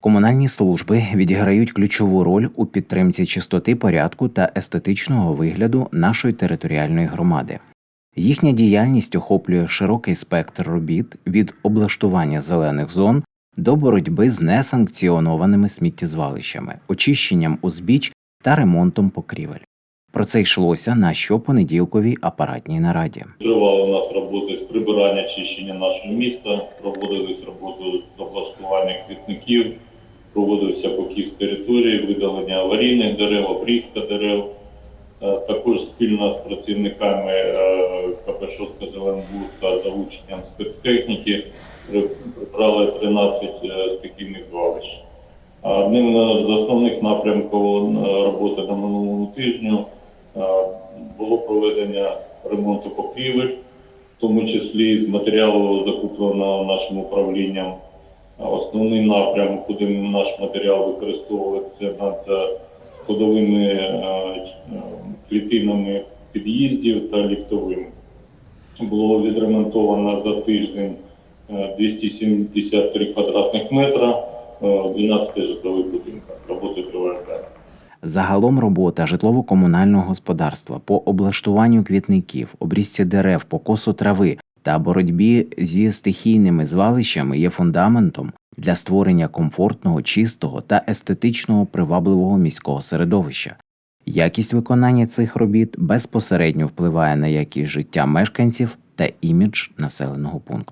Комунальні служби відіграють ключову роль у підтримці чистоти порядку та естетичного вигляду нашої територіальної громади. Їхня діяльність охоплює широкий спектр робіт від облаштування зелених зон до боротьби з несанкціонованими сміттєзвалищами, очищенням узбіч та ремонтом покрівель. Про це йшлося на щопонеділковій апаратній нараді. Тривали у нас роботи з прибирання чищення нашого міста, проводились роботи з облаштування квітників, проводився покіс території, видалення аварійних дерев, обрізка дерев. Е, Також спільно з працівниками е, КП «Шостка Зеленбурга за учням спецтехніки прибрали 13 е, спекійних звалищ. Одним з основних напрямків роботи на минулому тижню було проведення ремонту покрівель, в тому числі з матеріалу, закупленого нашим управлінням. Основний напрям, куди наш матеріал використовується над е, сходовими е, е, клітинами під'їздів та ліфтовими. Було відремонтовано за тиждень е, 273 квадратних метра в 12 житлових будинках. Роботи тривають далі. Загалом робота житлово-комунального господарства по облаштуванню квітників, обрізці дерев, покосу трави та боротьбі зі стихійними звалищами є фундаментом для створення комфортного, чистого та естетичного привабливого міського середовища. Якість виконання цих робіт безпосередньо впливає на якість життя мешканців та імідж населеного пункту.